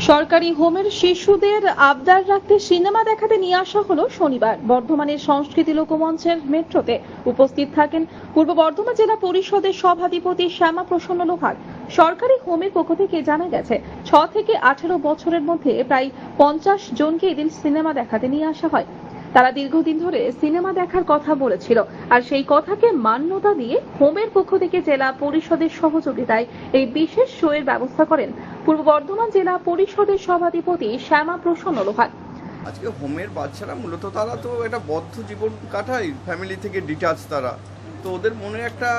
সরকারি হোমের শিশুদের আবদার রাখতে সিনেমা দেখাতে নিয়ে আসা হলো শনিবার। বর্ধমানের সংস্কৃতি লোকমঞ্চের মেট্রোতে উপস্থিত থাকেন পূর্ব বর্ধমান জেলা পরিষদের সভাধিপতি শ্যামা প্রসন্ন লোহার। সরকারি হোমের পক্ষ থেকে জানা গেছে, ছ থেকে আঠেরো বছরের মধ্যে প্রায় পঞ্চাশ জনকে এদিন সিনেমা দেখাতে নিয়ে আসা হয়। তারা দীর্ঘদিন ধরে সিনেমা দেখার কথা বলেছিল। আর সেই কথাকে মান্যতা দিয়ে হোমের পক্ষ থেকে জেলা পরিষদের সহযোগিতায় এই বিশেষ শোয়ের ব্যবস্থা করেন পূর্ব বর্ধমান জেলা পরিষদের সভাধিপতি শ্যামা প্রসন্ন লোহার। আজকে হোমের বাচ্চারা মূলত তারা তো একটা বদ্ধ জীবন কাটায় ফ্যামিলি থেকে ডিটাচ তারা। তো ওদের মনে একটা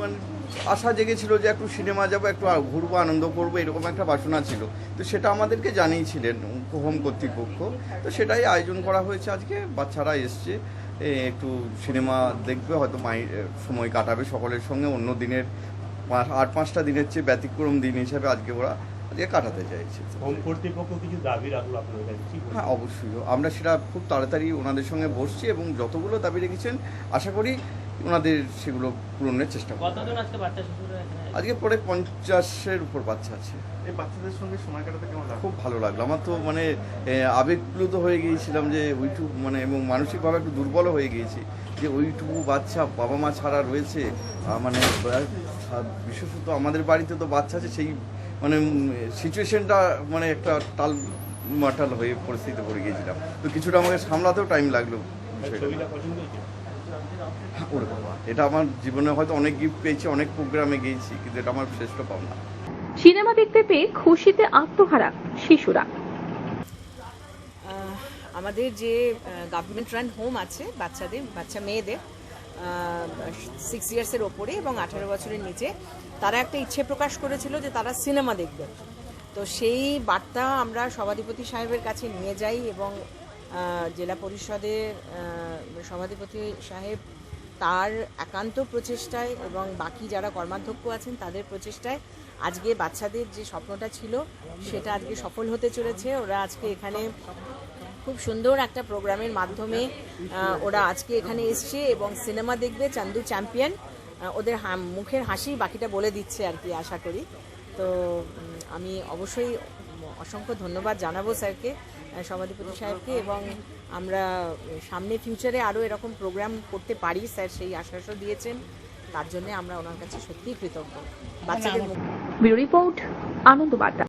মানে আশা জেগেছিল যে একটু সিনেমা যাব একটু ঘুরবো আনন্দ করব এরকম একটা বাসনা ছিল। তো সেটা আমাদেরকে জানিয়েছিলেন হোম কর্তৃপক্ষ। তো সেটাই আয়োজন করা হয়েছে আজকে। বাচ্চারা এসছে একটু সিনেমা দেখবে হয়তো মাই সময় কাটাবে সকলের সঙ্গে। অন্য দিনের আট পাঁচটা দিনের চেয়ে ব্যতিক্রম দিন হিসাবে আজকে ওরা আজকে কাটাতে চাইছে। হোম কর্তৃপক্ষ কিছু দাবি রাখল আপনাদের কাছে? হ্যাঁ অবশ্যই। আমরা সেটা খুব তাড়াতাড়ি ওনাদের সঙ্গে বসছি এবং যতগুলো দাবি রেখেছেন আশা করি ওনাদের সেগুলো পূরণের চেষ্টা করব। আজকে পরে পঞ্চাশের উপর বাচ্চা আছে। এই বাচ্চাদের সঙ্গে সময় কাটাতে কেমন লাগে খুব ভালো লাগল। আমার তো মানে আবেগপ্লুত হয়ে গিয়েছিলাম যে ওইটুকু মানে এবং মানসিকভাবে একটু দুর্বল হয়ে গিয়েছি যে ওইটুকু বাচ্চা বাবা মা ছাড়া রয়েছে। মানে বিশেষত আমাদের বাড়িতে তো বাচ্চা আছে সেই মানে সিচুয়েশনটা মানে একটা টাল মাটাল হয়ে পরিস্থিতিতে পড়ে গিয়েছিলাম। তো কিছুটা আমাকে সামলাতেও টাইম লাগল বিষয়টা। ওরে বাবা, এটা আমার জীবনে হয়তো অনেক গিফট পেয়েছি অনেক প্রোগ্রামে গিয়েছি কিন্তু এটা আমার শ্রেষ্ঠ পাওনা। সিনেমা দেখতে পেয়ে খুশিতে আত্মহারা শিশুরা। আহ, আমাদের যে গভর্নমেন্ট রান হোম আছে বাচ্চাদের বাচ্চা মেয়েদের সিক্স ইয়ার্সের ওপরে এবং আঠারো বছরের নিচে তারা একটা ইচ্ছে প্রকাশ করেছিল যে তারা সিনেমা দেখবে। তো সেই বার্তা আমরা সভাধিপতি সাহেবের কাছে নিয়ে যাই এবং জেলা পরিষদের সভাধিপতি সাহেব তার একান্ত প্রচেষ্টায় এবং বাকি যারা কর্মাধ্যক্ষ আছেন তাদের প্রচেষ্টায় আজকে বাচ্চাদের যে স্বপ্নটা ছিল, সেটা আজকে সফল হতে চলেছে। ওরা আজকে এখানে খুব সুন্দর একটা প্রোগ্রামের মাধ্যমে ওরা আজকে এখানে এসছে এবং সিনেমা দেখবে, চান্দু চ্যাম্পিয়ন। ওদের মুখের হাসি বাকিটা বলে দিচ্ছে আর কি, আশা করি। তো আমি অবশ্যই অসংখ্য ধন্যবাদ জানাব স্যারকে সভাধিপতি সাহেবকে এবং আমরা সামনে ফিউচারে আরও এরকম প্রোগ্রাম করতে পারি স্যার সেই আশ্বাসও দিয়েছেন। তার জন্য আমরা ওনার কাছে সত্যিই কৃতজ্ঞ। বাচ্চাদের রিপোর্ট আনন্দ বার্তা